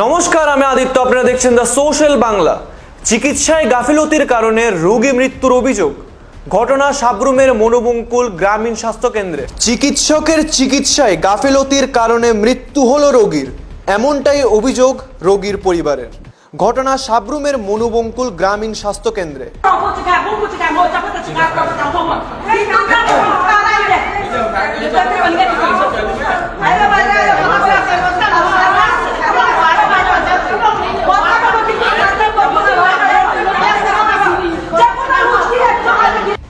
নমস্কার, আমি আদিত্য। আপনারা দেখছেন দ্য সোশ্যাল বাংলা চিকিৎসায় গাফিলতির কারণে রোগী মৃত্যুর অভিযোগ। ঘটনা সাবরুমের মনোবঙ্কুল গ্রামীণ স্বাস্থ্য কেন্দ্রে। চিকিৎসকের চিকিৎসায় গাফিলতির কারণে মৃত্যু হলো রোগীর। এমনটাই অভিযোগ রোগীর পরিবারের। ঘটনা সাবরুমের মনোবঙ্কুল গ্রামীণ স্বাস্থ্য কেন্দ্রে।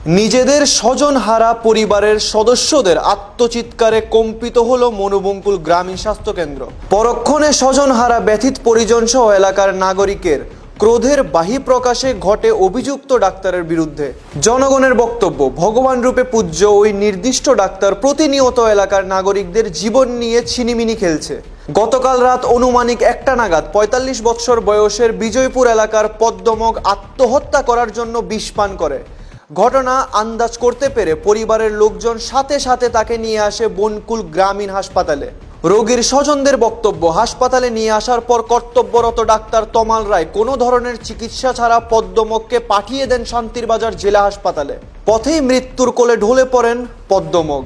নিজেদের স্বজন হারা পরিবারের সদস্যদের আত্মচিৎকারে কম্পিত হল মনোবঙ্কুল গ্রামীণ স্বাস্থ্য কেন্দ্র। পরক্ষণে স্বজন হারা ব্যথিত পরিজন সহ এলাকার নাগরিকের ক্রোধের বাহি প্রকাশে ঘটে অভিযুক্ত ডাক্তারের বিরুদ্ধে। জনগণের বক্তব্য, ভগবান রূপে পূজ্য ওই নির্দিষ্ট ডাক্তার প্রতিনিয়ত এলাকার নাগরিকদের জীবন নিয়ে ছিনিমিনি খেলছে। গতকাল রাত অনুমানিক একটা নাগাদ পঁয়তাল্লিশ বৎসর বয়সের বিজয়পুর এলাকার পদ্মমগ আত্মহত্যা করার জন্য বিষ পান করে। ঘটনা আন্দাজ করতে পেরে পরিবারের লোকজন সাথে সাথে তাকে নিয়ে আসে বনকুল গ্রামীণ হাসপাতালে। রোগীর স্বজনদের বক্তব্য, হাসপাতালে নিয়ে আসার পর কর্তব্যরত ডাক্তার তমাল রায় কোনো ধরনের চিকিৎসা ছাড়া পদ্মমগকে পাঠিয়ে দেন শান্তির বাজার জেলা হাসপাতালে। পথেই মৃত্যুর কোলে ঢলে পড়েন পদ্মমগ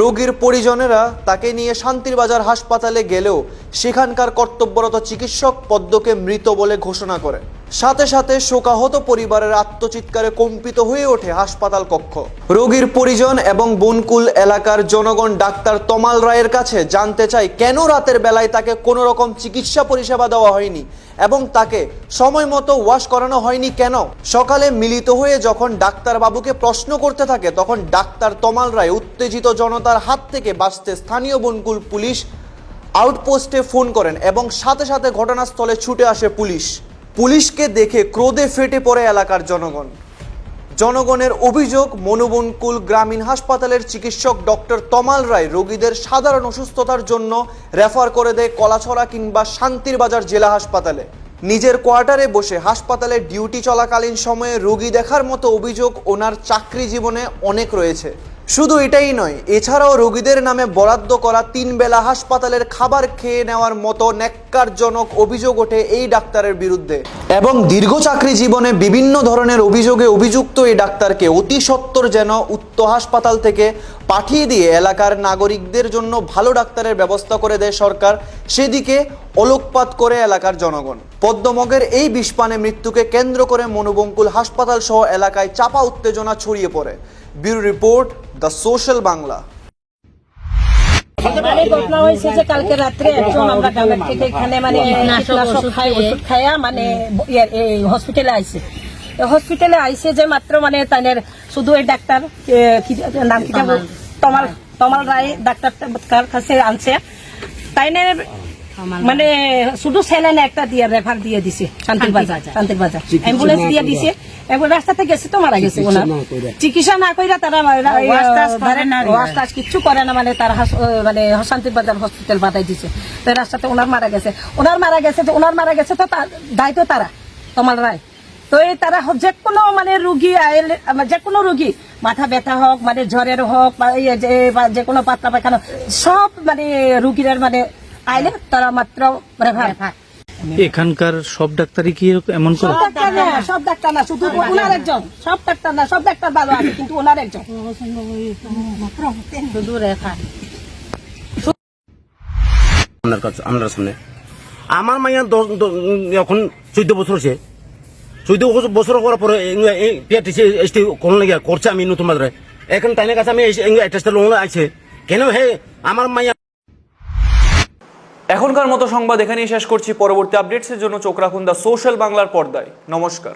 রোগীর পরিজনেরা তাকে নিয়ে শান্তির বাজার হাসপাতালে গেলেও সেখানকার কর্তব্যরত চিকিৎসক পদ্মকে মৃত বলে ঘোষণা করে সাথে সাথে শোকাহত পরিবারের আত্মচিৎকারে কম্পিত হয়ে ওঠে হাসপাতাল কক্ষ। রোগীর পরিজন এবং বনকুল এলাকার জনগণ ডাক্তার তমাল রায়ের কাছে জানতে চায়, কেন রাতের বেলায় তাকে কোনো রকম চিকিৎসা পরিষেবা দেওয়া হয়নি এবং তাকে সময় মতো ওয়াশ করানো হয়নি কেন? সকালে মিলিত হয়ে যখন ডাক্তারবাবুকে প্রশ্ন করতে থাকে, তখন ডাক্তার তমাল রায় উত্তেজিত জনতার হাত থেকে বাঁচতে স্থানীয় বনকুল পুলিশ আউটপোস্টে ফোন করেন এবং সাথে সাথে ঘটনাস্থলে ছুটে আসে পুলিশ। পুলিশকে দেখে ক্রোধে ফেটে পড়ে এলাকার জনগণ। জনগণের অভিযোগ মনোবনকুল গ্রামীণ হাসপাতালের চিকিৎসক ডক্টর তমাল রায় রোগীদের সাধারণ অসুস্থতার জন্য রেফার করে দেয় কলাছড়া কিংবা শান্তির বাজার জেলা হাসপাতালে। নিজের কোয়ার্টারে বসে হাসপাতালে ডিউটি চলাকালীন সময়ে রোগী দেখার মতো অভিযোগ ওনার চাকরি জীবনে অনেক রয়েছে। শুধু এটাই নয়, এছাড়াও রোগীদের নামে বরাদ্দ করা তিন বেলা হাসপাতালের খাবার খেয়ে নেওয়ার মতো ন্যাক্কারজনক অভিযোগ ওঠে এই ডাক্তারের বিরুদ্ধে। এবং দীর্ঘ চাকরি জীবনে বিভিন্ন ধরনের অভিযোগে অভিযুক্ত এই ডাক্তারকে অতি সত্বর যেন উক্ত হাসপাতাল থেকে পাঠিয়ে দিয়ে এলাকার নাগরিকদের জন্য ভালো ডাক্তারের ব্যবস্থা করে দেয় সরকার, সেদিকে অলোকপাত করে এলাকার জনগণ। পদ্মমগের এই বিষপানে মৃত্যুকে কেন্দ্র করে মনোবঙ্কুল হাসপাতাল সহ এলাকায় চাপা উত্তেজনা ছড়িয়ে পড়ে। Bureau report the social Bangla. মানে ঘটনা হয়েছে যে কালকে রাত্রে একজন আমরা গ্রামের থেকে এখানে মানে কীটনাশক খাই ওষুধ খাইয়া মানে এই হসপিটালে আইছে। হসপিটালে আইছে যে মাত্র মানে তাদের শুধু এই ডাক্তার নাম কি তমাল। তমাল রায় ডাক্তার তার কাছে আনছে। তাইনের মানে শুধু স্যালাইন একটা দিয়ে রেফার দিয়ে দিছে শান্তির বাজার শান্তির বাজার। অ্যাম্বুলেন্স দিয়ে দিছে এবার রাস্তাতে গেছে তো মারা গেছে ওনার। চিকিৎসা না কইরা তারা কিচ্ছু করে না মানে তার মানে শান্তির বাজার হসপিটাল পাঠাই দিছে। তো রাস্তাতে ওনার মারা গেছে। ওনার মারা গেছে তো ওনার মারা গেছে তো তার দায়িত্ব তারা তোমার রায়। তো এই তারা যে কোনো মানে রুগী আইলে আমার যে কোনো রুগী মাথা ব্যথা হোক মানে জ্বরের হোক বা এই যে বা যে কোনো পাতলা পায়খানা সব মানে রুগীর মানে আইলে তারা মাত্র রেফার এখানকার সব ডাক্তারই কি এমন করে? সব ডাক্তার না সব ডাক্তার না শুধু ওনার একজন। সব ডাক্তার না সব ডাক্তার ভালো আছে কিন্তু ওনার একজন। শুধু রেফার আপনার কাছে আপনার সামনে। আমার মাইয়া এখন চোদ্দ বছর হচ্ছে চোদ্দ বছর- বছর করার পরে পিআরটিসি এসটি কোন লাগে করছে আমি নতুন এখন তাইনের কাছে আমি অ্যাড্রেসটা লোন আছে। কেন হে আমার মাইয়া এখনকার মতো সংবাদ এখানেই শেষ করছি। পরবর্তী আপডেটসের জন্য চোখ রাখুন দ্য সোশ্যাল বাংলার পর্দায়। নমস্কার।